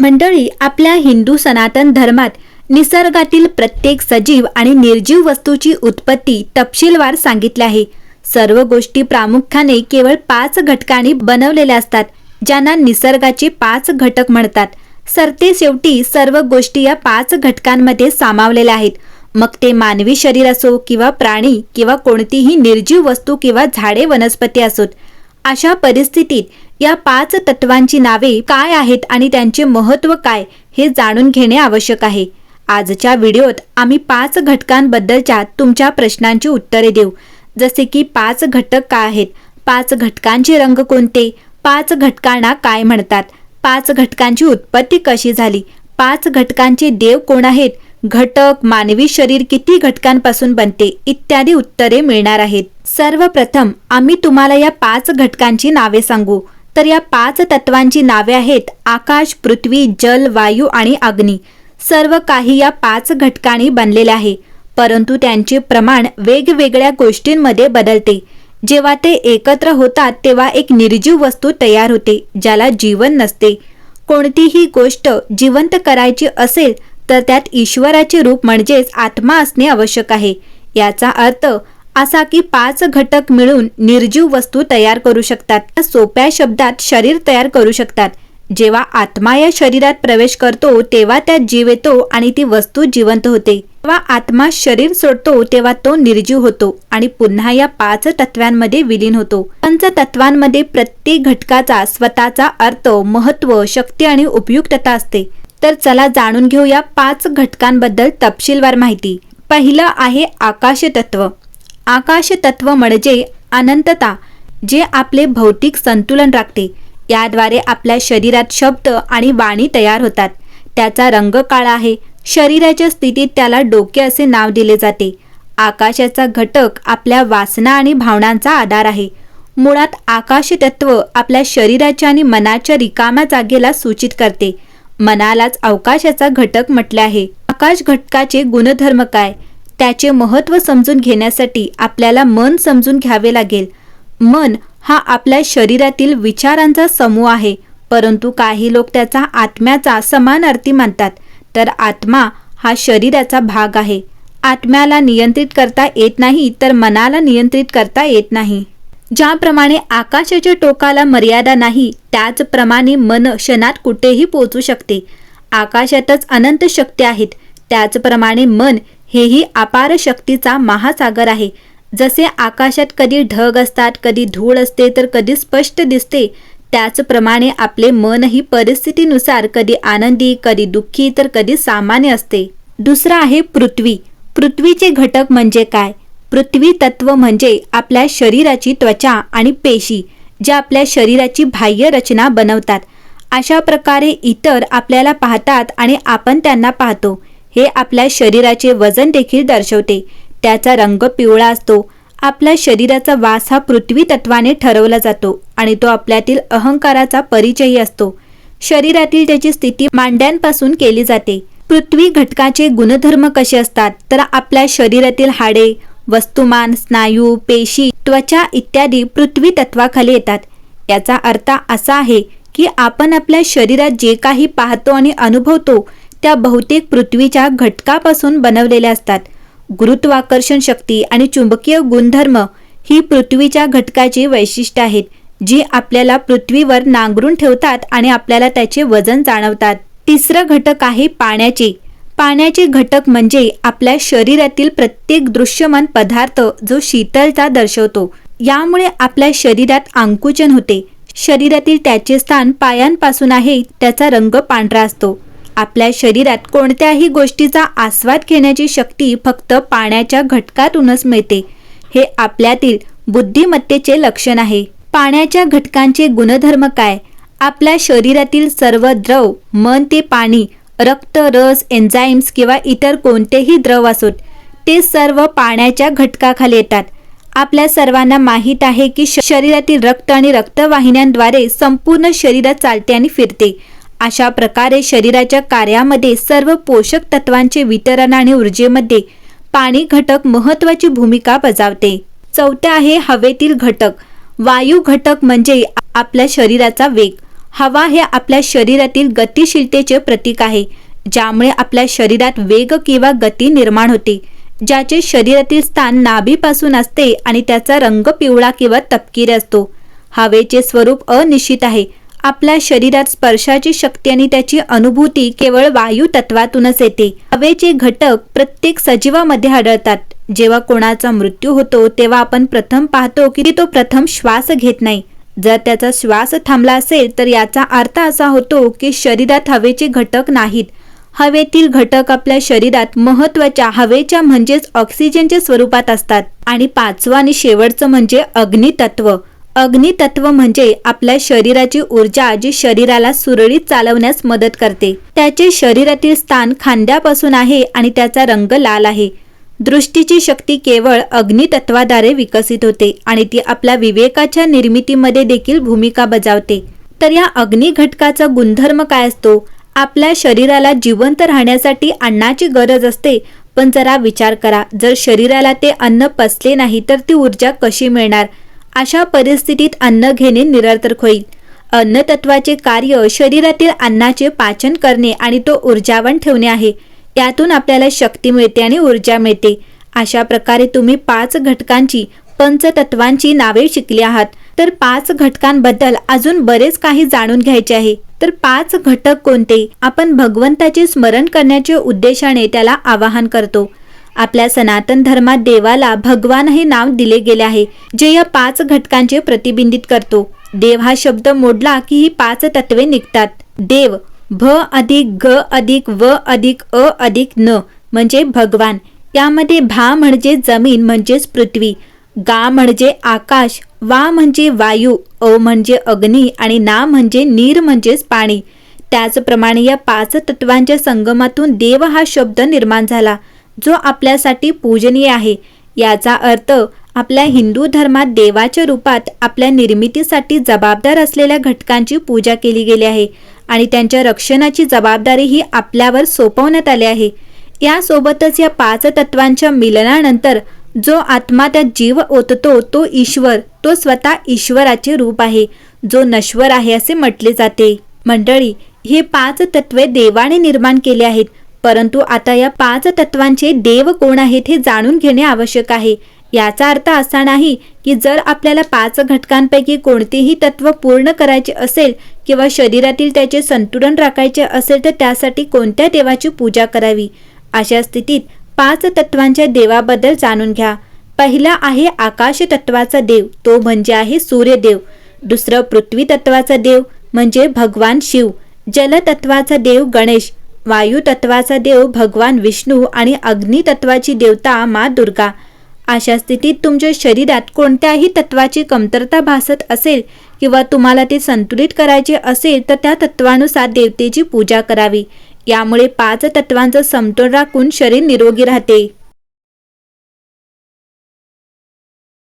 मंडळी आपल्या हिंदू सनातन धर्मात निसर्गातील प्रत्येक सजीव आणि निर्जीव वस्तूची उत्पत्ती तपशीलवार सांगितली आहे. सर्व गोष्टी प्रामुख्याने केवळ पाच घटकांनी बनवलेल्या असतात ज्यांना निसर्गाचे पाच घटक म्हणतात. सरते शेवटी सर्व गोष्टी या पाच घटकांमध्ये सामावलेल्या आहेत. मग ते मानवी शरीर असो किंवा प्राणी किंवा कोणतीही निर्जीव वस्तू किंवा झाडे वनस्पती असोत. अशा परिस्थितीत या पाच तत्वांची नावे काय आहेत आणि त्यांचे महत्त्व काय हे जाणून घेणे आवश्यक आहे. आजच्या व्हिडिओत आम्ही पाच घटकांबद्दलच्या तुमच्या प्रश्नांची उत्तरे देऊ. जसे की पाच घटक काय आहेत? पाच घटकांचे रंग कोणते? पाच घटकांना काय म्हणतात? पाच घटकांची उत्पत्ती कशी झाली? पाच घटकांचे देव कोण आहेत? घटक मानवी शरीर किती घटकांपासून बनते? इत्यादी उत्तरे मिळणार आहेत. सर्वप्रथम आम्ही तुम्हाला या पाच घटकांची नावे सांगू. तर या पाच तत्वांची नावे आहेत आकाश पृथ्वी जल वायू आणि अग्नी. सर्व काही या पाच घटकांनी बनलेले आहे. परंतु त्यांचे प्रमाण वेगवेगळ्या गोष्टींमध्ये बदलते. जेव्हा ते एकत्र होतात तेव्हा एक निर्जीव वस्तू तयार होते ज्याला जीवन नसते. कोणतीही गोष्ट जिवंत करायची असेल तर त्यात ईश्वराचे रूप म्हणजेच आत्मा असणे आवश्यक आहे. याचा अर्थ असा की पाच घटक मिळून निर्जीव वस्तू तयार करू शकतात. सोप्या शब्दात शरीर तयार करू शकतात. जेव्हा आत्मा या शरीरात प्रवेश करतो तेव्हा त्यात जीव येतो आणि ती वस्तू जिवंत होते. जेव्हा आत्मा शरीर सोडतो तेव्हा तो निर्जीव होतो आणि पुन्हा या पाच तत्वांमध्ये विलीन होतो. पंच तत्वांमध्ये प्रत्येक घटकाचा स्वतःचा अर्थ महत्त्व शक्ती आणि उपयुक्तता असते. तर चला जाणून घेऊया पाच घटकांबद्दल तपशीलवार माहिती. पहिलं आहे आकाश तत्व आकाश तत्व म्हणजे अनंतता जे आपले भौतिक संतुलन राखते. याद्वारे आपल्या शरीरात शब्द आणि वाणी तयार होतात. त्याचा रंग काळा आहे. शरीराच्या स्थितीत त्याला डोके असे नाव दिले जाते. आकाशाचा घटक आपल्या वासना आणि भावनांचा आधार आहे. मुळात आकाश तत्व आपल्या शरीराच्या आणि मनाच्या रिकाम्या जागेला सूचित करते. मनालाच अवकाशाचा घटक म्हटले आहे. आकाश घटकाचे गुणधर्म काय? त्याचे महत्त्व समजून घेण्यासाठी आपल्याला मन समजून घ्यावे लागेल. मन हा आपल्या शरीरातील विचारांचा समूह आहे परंतु काही लोक त्याचा आत्म्याचा समान अर्थी मानतात. तर आत्मा हा शरीराचा भाग आहे. आत्म्याला नियंत्रित करता येत नाही तर मनाला नियंत्रित करता येत नाही. ज्याप्रमाणे आकाशाच्या टोकाला मर्यादा नाही त्याचप्रमाणे मन क्षणात कुठेही पोचू शकते. आकाशातच अनंत शक्ती आहेत. त्याचप्रमाणे मन हेही अपार शक्तीचा महासागर आहे. जसे आकाशात कधी ढग असतात कधी धूळ असते तर कधी स्पष्ट दिसते त्याचप्रमाणे आपले मनही परिस्थितीनुसार कधी आनंदी कधी दुःखी तर कधी सामान्य असते. दुसरा आहे पृथ्वी. पृथ्वीचे घटक म्हणजे काय? पृथ्वी तत्व म्हणजे आपल्या शरीराची त्वचा आणि पेशी ज्या आपल्या शरीराची बाह्य रचना बनवतात. अशा प्रकारे इतर आपल्याला पाहतात आणि आपण त्यांना पाहतो. हे आपल्या शरीराचे वजन देखील दर्शवते. त्याचा रंग पिवळा असतो. आपल्या शरीराचा वास हा पृथ्वी तत्वाने ठरवला जातो आणि तो आपल्यातील अहंकाराचा परिचयही असतो. शरीरातील त्याची स्थिती मांड्यांपासून केली जाते. पृथ्वी घटकाचे गुणधर्म कसे असतात? तर आपल्या शरीरातील हाडे वस्तुमान स्नायू पेशी त्वचा इत्यादी पृथ्वी तत्वाखाली येतात. याचा अर्थ असा आहे की आपण आपल्या शरीरात जे काही पाहतो आणि अनुभवतो त्या बहुतेक पृथ्वीच्या घटकापासून बनवलेल्या असतात. गुरुत्वाकर्षण शक्ती आणि चुंबकीय गुणधर्म ही पृथ्वीच्या घटकाची वैशिष्ट्य आहेत जी आपल्याला पृथ्वीवर नांगरून ठेवतात आणि आपल्याला त्याचे वजन जाणवतात. तिसरं घटक आहे पाण्याचे. पाण्याचे घटक म्हणजे आपल्या शरीरातील प्रत्येक दृश्यमान पदार्थ जो शीतलता दर्शवतो. यामुळे आपल्या शरीरात आंकुचन होते. शरीरातील त्याचे स्थान पायांपासून आहे त्याचा रंग पांढरा असतो. आपल्या शरीरात कोणत्याही गोष्टीचा आस्वाद घेण्याची शक्ती फक्त पाण्याच्या घटकातूनच मिळते. हे आपल्यातील बुद्धिमत्तेचे लक्षण आहे. पाण्याच्या घटकांचे गुणधर्म काय? आपल्या शरीरातील सर्व द्रव मन ते पाणी रक्त रस एन्झाईम्स किंवा इतर कोणतेही द्रव असोत ते सर्व पाण्याच्या घटकाखाली येतात. आपल्या सर्वांना माहीत आहे की श- शरीरातील रक्त आणि रक्तवाहिन्यांद्वारे संपूर्ण शरीरात चालते आणि फिरते. अशा प्रकारे शरीराच्या कार्यामध्ये सर्व पोषक तत्वांचे वितरण आणि ऊर्जेमध्ये पाणी घटक महत्वाची भूमिका बजावते. चौथे आहे हवेतील घटक. वायू घटक म्हणजे आपल्या शरीराचा वेग. हवा हे आपल्या शरीरातील गतिशीलतेचे प्रतीक आहे ज्यामुळे आपल्या शरीरात वेग किंवा गती निर्माण होते ज्याचे शरीरातील स्थान नाभीपासून असते आणि त्याचा रंग पिवळा किंवा तपकिरी असतो. हवेचे स्वरूप अनिश्चित आहे आपल्या शरीरात स्पर्शाची शक्ती आणि त्याची अनुभूती केवळ वायू तत्वातूनच येते. हवेचे घटक प्रत्येक सजीवामध्ये आढळतात. जेव्हा कोणाचा मृत्यू होतो तेव्हा आपण प्रथम पाहतो की तो प्रथम श्वास घेत नाही. जर त्याचा श्वास थांबला असेल तर याचा अर्थ असा होतो की शरीरात हवेचे घटक नाहीत. हवेतील घटक आपल्या शरीरात महत्त्वाच्या हवेच्या म्हणजेच ऑक्सिजनच्या स्वरूपात असतात. आणि पाचवं आणि शेवटचं म्हणजे अग्नितत्व. अग्नितत्व म्हणजे आपल्या शरीराची ऊर्जा जी शरीराला सुरळीत चालवण्यास मदत करते. त्याचे शरीरातील स्थान खांद्यापासून आहे आणि त्याचा रंग लाल आहे. दृष्टीची शक्ती केवळ अग्नितत्वाद्वारे विकसित होते आणि ती आपल्या विवेकाच्या निर्मितीमध्ये देखील भूमिका बजावते. तर या अग्नि घटकाचा गुणधर्म काय असतो? आपल्या शरीराला जिवंत राहण्यासाठी अन्नाची गरज असते. पण जरा विचार करा जर शरीराला ते अन्न पचले नाही तर ती ऊर्जा कशी मिळणार? अशा परिस्थितीत अन्न घेणे निरर्थक होईल. अन्नतत्वाचे कार्य शरीरातील अन्नाचे पाचन करणे आणि तो ऊर्जावन ठेवणे आहे. यातून आपल्याला शक्ती मिळते आणि ऊर्जा मिळते. अशा प्रकारे तुम्ही पाच घटकांची पंचतत्वांची नावे शिकली आहात. तर पाच घटकांबद्दल अजून बरेच काही जाणून घ्यायचे आहे. तर पाच घटक कोणते? आपण भगवंताचे स्मरण करण्याच्या उद्देशाने त्याला आवाहन करतो. आपल्या सनातन धर्मात देवाला भगवान हे नाव दिले गेले आहे जे या पाच घटकांचे प्रतिबिंबित करतो. देव हा शब्द मोडला की ही पाच तत्वे निघतात. देव भ अधिक ग अधिक व अधिक अ अधिक न म्हणजे भगवान. यामध्ये भा म्हणजे जमीन म्हणजेच पृथ्वी. गा म्हणजे आकाश वा म्हणजे वायू अ म्हणजे अग्नी आणि ना म्हणजे नीर म्हणजेच पाणी. त्याचप्रमाणे या पाच तत्वांच्या संगमातून देव हा शब्द निर्माण झाला. जो आपल्यासाठी पूजनीय आहे. याचा अर्थ आपल्या हिंदू धर्मात देवाच्या रूपात आपल्या निर्मितीसाठी जबाबदार असलेल्या घटकांची पूजा केली गेली आहे आणि त्यांच्या रक्षणाची जबाबदारी ही आपल्यावर सोपवण्यात आली आहे. यासोबतच या पाच तत्वांच्या मिलनानंतर जो आत्मा त्यात जीव ओततो तो ईश्वर तो स्वतः ईश्वराचे रूप आहे जो नश्वर आहे असे म्हटले जाते. मंडळी हे पाच तत्वे देवाने निर्माण केले आहेत. परंतु आता या पाच तत्वांचे देव कोण आहेत हे जाणून घेणे आवश्यक आहे. याचा अर्थ असा नाही की जर आपल्याला पाच घटकांपैकी कोणतेही तत्व पूर्ण करायचे असेल किंवा शरीरातील त्याचे संतुलन राखायचे असेल तर त्यासाठी कोणत्या देवाची पूजा करावी? अशा स्थितीत पाच तत्वांच्या देवाबद्दल जाणून घ्या. पहिला आहे आकाश तत्वाचा देव. तो म्हणजे आहे सूर्यदेव. दुसरं पृथ्वी तत्वाचा देव म्हणजे भगवान शिव. जलतत्वाचा देव गणेश. वायुतत्वाचा देव भगवान विष्णू आणि अग्नितत्वाची देवता मा दुर्गा. अशा स्थितीत तुमच्या शरीरात कोणत्याही तत्वाची कमतरता भासत असेल किंवा तुम्हाला ते संतुलित करायचे असेल तर त्या तत्वानुसार देवतेची पूजा करावी. यामुळे पाच तत्वांचा समतोल राखून शरीर निरोगी राहते.